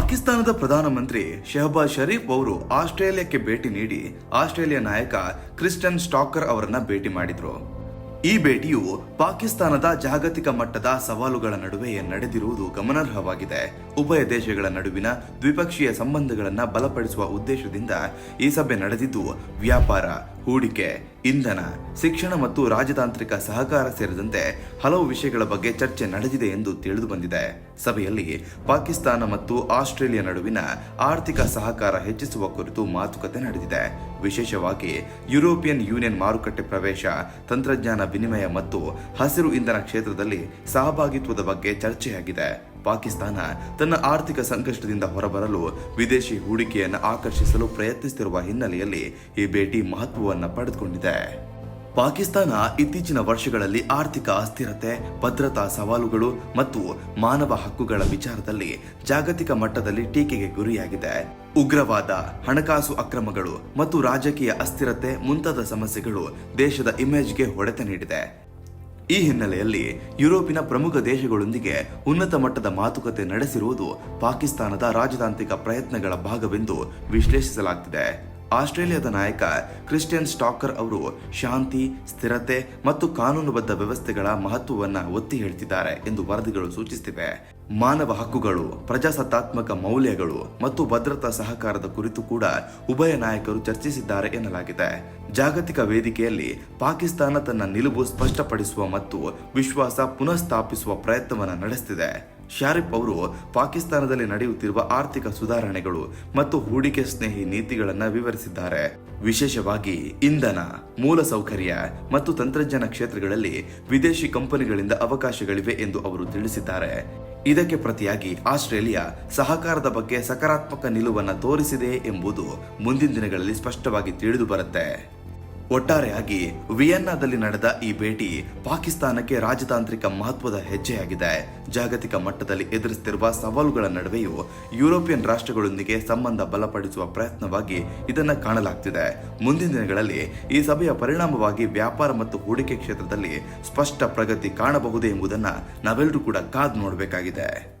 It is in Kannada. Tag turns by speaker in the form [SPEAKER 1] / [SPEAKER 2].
[SPEAKER 1] ಪಾಕಿಸ್ತಾನದ ಪ್ರಧಾನಮಂತ್ರಿ ಶಹಬಾಜ್ ಶರೀಫ್ ಅವರು ಆಸ್ಟ್ರೇಲಿಯಾಕ್ಕೆ ಭೇಟಿ ನೀಡಿ ಆಸ್ಟ್ರೇಲಿಯಾ ನಾಯಕ ಕ್ರಿಸ್ಟನ್ ಸ್ಟಾಕರ್ ಅವರನ್ನ ಭೇಟಿ ಮಾಡಿದ್ರು. ಈ ಭೇಟಿಯು ಪಾಕಿಸ್ತಾನದ ಜಾಗತಿಕ ಮಟ್ಟದ ಸವಾಲುಗಳ ನಡುವೆ ನಡೆದಿರುವುದು ಗಮನಾರ್ಹವಾಗಿದೆ. ಉಭಯ ದೇಶಗಳ ನಡುವಿನ ದ್ವಿಪಕ್ಷೀಯ ಸಂಬಂಧಗಳನ್ನು ಬಲಪಡಿಸುವ ಉದ್ದೇಶದಿಂದ ಈ ಸಭೆ ನಡೆದಿದ್ದು, ವ್ಯಾಪಾರ, ಹೂಡಿಕೆ, ಇಂಧನ, ಶಿಕ್ಷಣ ಮತ್ತು ರಾಜತಾಂತ್ರಿಕ ಸಹಕಾರ ಸೇರಿದಂತೆ ಹಲವು ವಿಷಯಗಳ ಬಗ್ಗೆ ಚರ್ಚೆ ನಡೆದಿದೆ ಎಂದು ತಿಳಿದು ಬಂದಿದೆ ಸಭೆಯಲ್ಲಿ ಪಾಕಿಸ್ತಾನ ಮತ್ತು ಆಸ್ಟ್ರೇಲಿಯಾ ನಡುವಿನ ಆರ್ಥಿಕ ಸಹಕಾರ ಹೆಚ್ಚಿಸುವ ಕುರಿತು ಮಾತುಕತೆ ನಡೆದಿದೆ. ವಿಶೇಷವಾಗಿ ಯುರೋಪಿಯನ್ ಯೂನಿಯನ್ ಮಾರುಕಟ್ಟೆ ಪ್ರವೇಶ, ತಂತ್ರಜ್ಞಾನ ವಿನಿಮಯ ಮತ್ತು ಹಸಿರು ಇಂಧನ ಕ್ಷೇತ್ರದಲ್ಲಿ ಸಹಭಾಗಿತ್ವದ ಬಗ್ಗೆ ಚರ್ಚೆಯಾಗಿದೆ. ಪಾಕಿಸ್ತಾನ ತನ್ನ ಆರ್ಥಿಕ ಸಂಕಷ್ಟದಿಂದ ಹೊರಬರಲು ವಿದೇಶಿ ಹೂಡಿಕೆಯನ್ನು ಆಕರ್ಷಿಸಲು ಪ್ರಯತ್ನಿಸುತ್ತಿರುವ ಹಿನ್ನೆಲೆಯಲ್ಲಿ ಈ ಭೇಟಿ ಮಹತ್ವವನ್ನು ಪಡೆದುಕೊಂಡಿದೆ. ಪಾಕಿಸ್ತಾನ ಇತ್ತೀಚಿನ ವರ್ಷಗಳಲ್ಲಿ ಆರ್ಥಿಕ ಅಸ್ಥಿರತೆ, ಭದ್ರತಾ ಸವಾಲುಗಳು ಮತ್ತು ಮಾನವ ಹಕ್ಕುಗಳ ವಿಚಾರದಲ್ಲಿ ಜಾಗತಿಕ ಮಟ್ಟದಲ್ಲಿ ಟೀಕೆಗೆ ಗುರಿಯಾಗಿದೆ. ಉಗ್ರವಾದ, ಹಣಕಾಸು ಅಕ್ರಮಗಳು ಮತ್ತು ರಾಜಕೀಯ ಅಸ್ಥಿರತೆ ಮುಂತಾದ ಸಮಸ್ಯೆಗಳು ದೇಶದ ಇಮೇಜ್ಗೆ ಹೊಡೆತ ನೀಡಿದೆ. ಈ ಹಿನ್ನೆಲೆಯಲ್ಲಿ ಯುರೋಪಿನ ಪ್ರಮುಖ ದೇಶಗಳೊಂದಿಗೆ ಉನ್ನತ ಮಟ್ಟದ ಮಾತುಕತೆ ನಡೆಸಿರುವುದು ಪಾಕಿಸ್ತಾನದ ರಾಜತಾಂತ್ರಿಕ ಪ್ರಯತ್ನಗಳ ಭಾಗವೆಂದು ವಿಶ್ಲೇಷಿಸಲಾಗುತ್ತಿದೆ ಆಸ್ಟ್ರೇಲಿಯಾದ ನಾಯಕ ಕ್ರಿಸ್ಟಿಯನ್ ಸ್ಟಾಕರ್ ಅವರು ಶಾಂತಿ, ಸ್ಥಿರತೆ ಮತ್ತು ಕಾನೂನುಬದ್ಧ ವ್ಯವಸ್ಥೆಗಳ ಮಹತ್ವವನ್ನು ಒತ್ತಿ ಹೇಳ್ತಿದ್ದಾರೆ ಎಂದು ವರದಿಗಳು ಸೂಚಿಸುತ್ತಿವೆ ಮಾನವ ಹಕ್ಕುಗಳು, ಪ್ರಜಾಸತ್ತಾತ್ಮಕ ಮೌಲ್ಯಗಳು ಮತ್ತು ಭದ್ರತಾ ಸಹಕಾರದ ಕುರಿತು ಕೂಡ ಉಭಯ ನಾಯಕರು ಚರ್ಚಿಸಿದ್ದಾರೆ ಎನ್ನಲಾಗಿದೆ. ಜಾಗತಿಕ ವೇದಿಕೆಯಲ್ಲಿ ಪಾಕಿಸ್ತಾನ ತನ್ನ ನಿಲುವು ಸ್ಪಷ್ಟಪಡಿಸುವ ಮತ್ತು ವಿಶ್ವಾಸ ಪುನಃಸ್ಥಾಪಿಸುವ ಪ್ರಯತ್ನವನ್ನು ನಡೆಸುತ್ತಿದೆ ಶಾರಿಫ್ ಅವರು ಪಾಕಿಸ್ತಾನದಲ್ಲಿ ನಡೆಯುತ್ತಿರುವ ಆರ್ಥಿಕ ಸುಧಾರಣೆಗಳು ಮತ್ತು ಹೂಡಿಕೆ ಸ್ನೇಹಿ ನೀತಿಗಳನ್ನು ವಿವರಿಸಿದ್ದಾರೆ. ವಿಶೇಷವಾಗಿ ಇಂಧನ, ಮೂಲಸೌಕರ್ಯ ಮತ್ತು ತಂತ್ರಜ್ಞಾನ ಕ್ಷೇತ್ರಗಳಲ್ಲಿ ವಿದೇಶಿ ಕಂಪನಿಗಳಿಂದ ಅವಕಾಶಗಳಿವೆ ಎಂದು ಅವರು ತಿಳಿಸಿದ್ದಾರೆ. ಇದಕ್ಕೆ ಪ್ರತಿಯಾಗಿ ಆಸ್ಟ್ರೇಲಿಯಾ ಸಹಕಾರದ ಬಗ್ಗೆ ಸಕಾರಾತ್ಮಕ ನಿಲುವನ್ನು ತೋರಿಸಿದೆ ಎಂಬುದು ಮುಂದಿನ ದಿನಗಳಲ್ಲಿ ಸ್ಪಷ್ಟವಾಗಿ ತಿಳಿದು ಬರುತ್ತೆ. ಒಟ್ಟಾರೆಯಾಗಿ ವಿಯೆನ್ನಾದಲ್ಲಿ ನಡೆದ ಈ ಭೇಟಿ ಪಾಕಿಸ್ತಾನಕ್ಕೆ ರಾಜತಾಂತ್ರಿಕ ಮಹತ್ವದ ಹೆಜ್ಜೆಯಾಗಿದೆ. ಜಾಗತಿಕ ಮಟ್ಟದಲ್ಲಿ ಎದುರಿಸುತ್ತಿರುವ ಸವಾಲುಗಳ ನಡುವೆಯೂ ಯುರೋಪಿಯನ್ ರಾಷ್ಟ್ರಗಳೊಂದಿಗೆ ಸಂಬಂಧ ಬಲಪಡಿಸುವ ಪ್ರಯತ್ನವಾಗಿ ಇದನ್ನು ಕಾಣಲಾಗ್ತಿದೆ. ಮುಂದಿನ ದಿನಗಳಲ್ಲಿ ಈ ಸಭೆಯ ಪರಿಣಾಮವಾಗಿ ವ್ಯಾಪಾರ ಮತ್ತು ಹೂಡಿಕೆ ಕ್ಷೇತ್ರದಲ್ಲಿ ಸ್ಪಷ್ಟ ಪ್ರಗತಿ ಕಾಣಬಹುದೇ ಎಂಬುದನ್ನು ನಾವೆಲ್ಲರೂ ಕೂಡ ಕಾದು ನೋಡಬೇಕಾಗಿದೆ.